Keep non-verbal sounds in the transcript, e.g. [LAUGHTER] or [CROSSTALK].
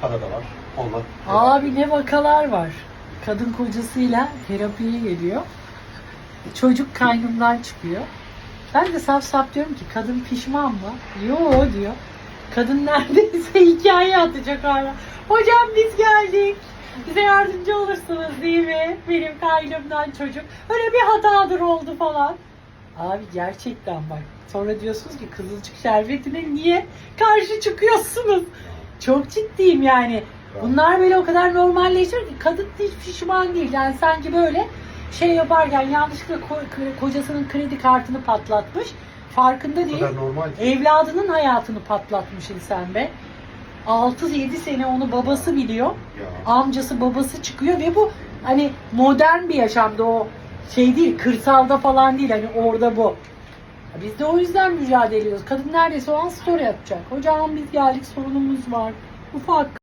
para da var. Onlar. Abi ne vakalar var. Kadın kocasıyla terapiye geliyor. Çocuk kaynımdan çıkıyor. Ben de saf saf diyorum ki kadın pişman mı? Yo diyor. Kadın [LAUGHS] neredeyse hikaye atacak hala. Hocam biz geldik. Bize yardımcı olursunuz değil mi? Benim kaynımdan çocuk. Öyle bir hatadır oldu falan. Abi gerçekten bak. Sonra diyorsunuz ki kızılcık şerbetine niye karşı çıkıyorsunuz? Çok ciddiyim yani. Bunlar böyle o kadar normalleşiyor ki kadın hiç pişman değil. Yani sanki böyle şey yaparken yanlışlıkla ko- kocasının kredi kartını patlatmış. Farkında değil. kadar normal. Evladının hayatını patlatmışsın sen be. 6-7 sene onu babası biliyor. Ya. Amcası babası çıkıyor ve bu hani modern bir yaşamda o şey değil kırsalda falan değil hani orada bu. Biz de o yüzden mücadele ediyoruz. Kadın neredeyse o an story atacak. Hocam biz geldik sorunumuz var. Ufak